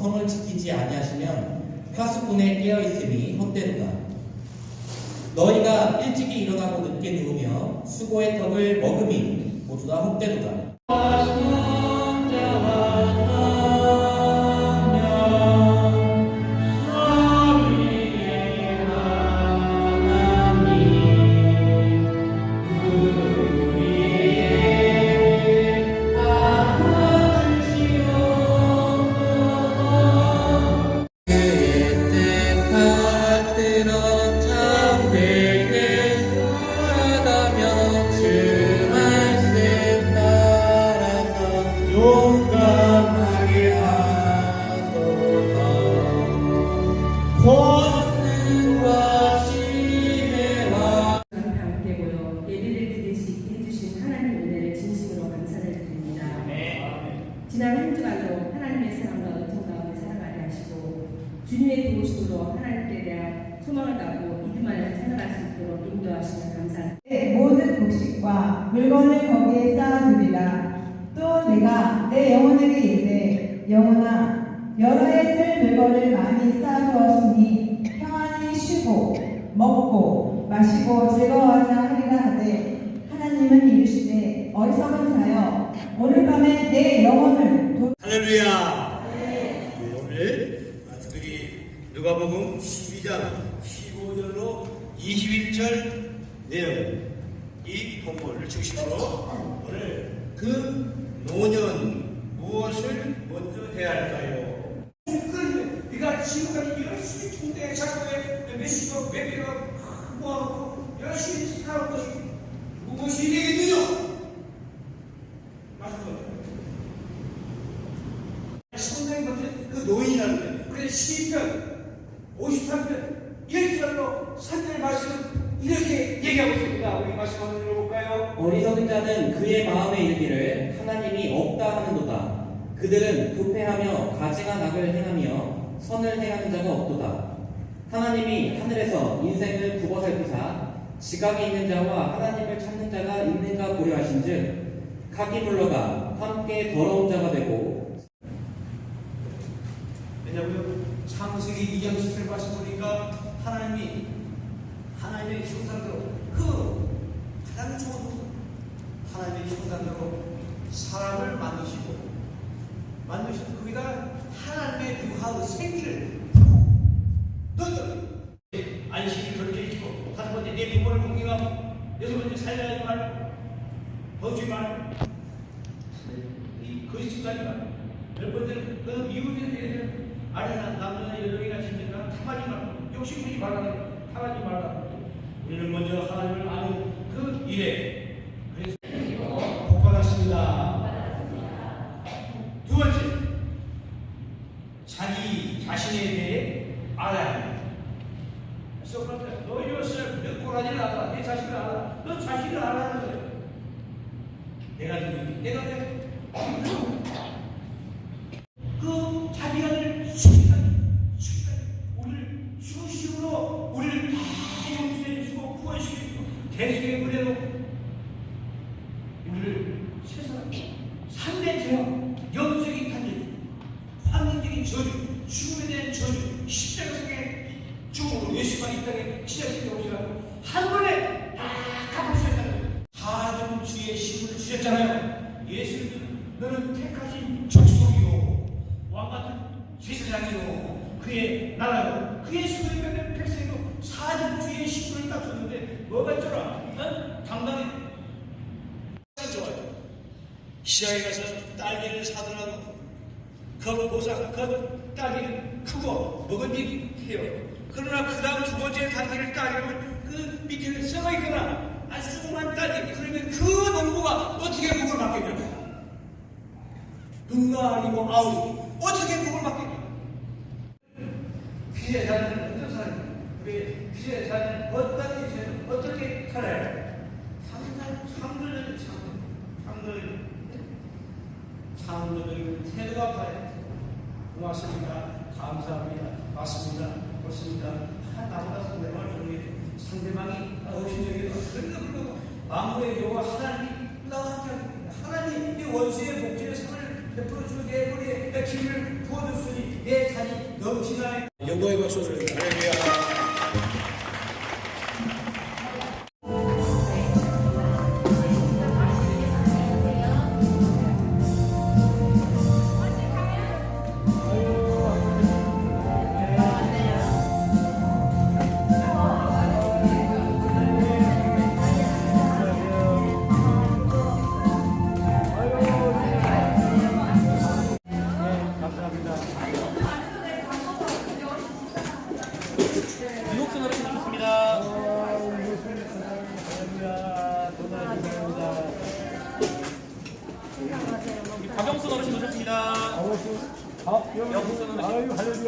성을 지키지 아니하시면 파수꾼에 깨어 있음이 헛되도다. 너희가 일찍이 일어나고 늦게 누우며 수고의 떡을 먹음이 모두 다 헛되도다. 도우심으로 하나님께 대한 소망을 갖고 믿음 안에 살아갈 수 있도록 인도하시는 감사합니다. 내 모든 곡식과 물건을 거기에 쌓아두리라. 또 내가 내 영혼에게 이르되 영혼아 여러 해쓸 물건을 많이 쌓아두었으니 평안히 쉬고 먹고 마시고 즐거워하자 하리라 하되 하나님은 이르시되 어리석은 자여 오늘 밤에 내 영혼을 도 할렐루야. 네, 오늘 특별히 누가복음 12장 15절로 21절 내용 이 본문을 중심으로 오늘 그 노년 무엇을 먼저 해야 할까요? 네가 지금까지 열심히 통대 작업에 몇십억 몇백억 모아놓고 열심히 살아온 것이 무엇이 되겠느냐? 맞습니다. 상당히 그 노인이라는 거예요. 그래서 시편 53편 1절로 3절 말씀 이렇게 얘기하고 있습니다. 우리 말씀 한번 읽어볼까요? 어리석은 자는 그의 마음에 이르기를 하나님이 없다 하는도다. 그들은 부패하며 가증한 악을 행하며 선을 행하는 자가 없도다. 하나님이 하늘에서 인생을 굽어 살피사 지각이 있는 자와 하나님을 찾는 자가 있는가 고려하신즉 각이 물러가 함께 더러운 자가 되고 왜냐고요? 창세기 2장 10절 말씀 보니까? 하나님이 하나님의 형상대로 그 가장 좋은 하나님의 형상대로 사람을 만드시고 만드시고 거기다가 하나님의 유하의 생기를 넣었더니 안식이 그렇게 있고 다섯 번째 내 부모를 공경하고 여섯 번째 살려하지 말고 거지 말고 이 거짓말하지 말고 열 번째는 너 미국에 대해서 여성이나 친구나 탐하지 말고 욕심 부리지 말라고 탐하지 말라고 우리는 먼저 하나님을 아는 그 일에 그래서 복 받았습니다. 두 번째 자기 자신에 대해 알아야 합니다. 소크라테스 너 yourself 내 꼬라지를 알아 내 자신을 알아 너 자신을 알아야 거예요. 내가 누구니 내가 왜그 대수의 은혜로 우리를 세상 삶의 죄와 영적인 탄전 환경적인 저주 죽음에 대한 저주 십자가 속에 죽음으로 예수만 이 땅에 시작시켜 오시라고 한 번에 다 갚으셨잖아요. 사정 주의 힘을 주셨잖아요. 예수님 너는 택하신 족속이요. 왕 같은 제사장이요. 그의 나라요. 그의 10개의 식구를 딱 줬는데 뭐가 쩔어? 응? 당당해. 좋아요. 시장에 가서 딸기를 사더라도 그 보상, 그 딸기는 크고 먹은 일이 해요. 그러나 그 다음 두 번째 단계를 따르면 그 밑에는 썩어 있거나 안 쓰고만 딸기. 그러면 그 농부가 어떻게 국을 맡겠냐고. 누가 아니고 아우 어떻게 국을 맡겠냐. 피해자는 어떤 사람이에요? 왜 피해자는 어떤 인생을 어떻게 살아야 항상 상들을 상들 상들을 태도가 봐야 고맙습니다. 감사합니다. 맞습니다. 그렇습니다. 아, 나보다 상대방을 좋아해. 상대방이 어신적이다. 그런데 불구하고 마음의 여호와 하나님이 함께 하나님 이 원수의 복지의 상을 베풀어 기회를 부어줬으니 내 잔이 넘치나이 영광의 박수를 할렐루야 박영순 어르신 오셨습니다. 영순 어르신.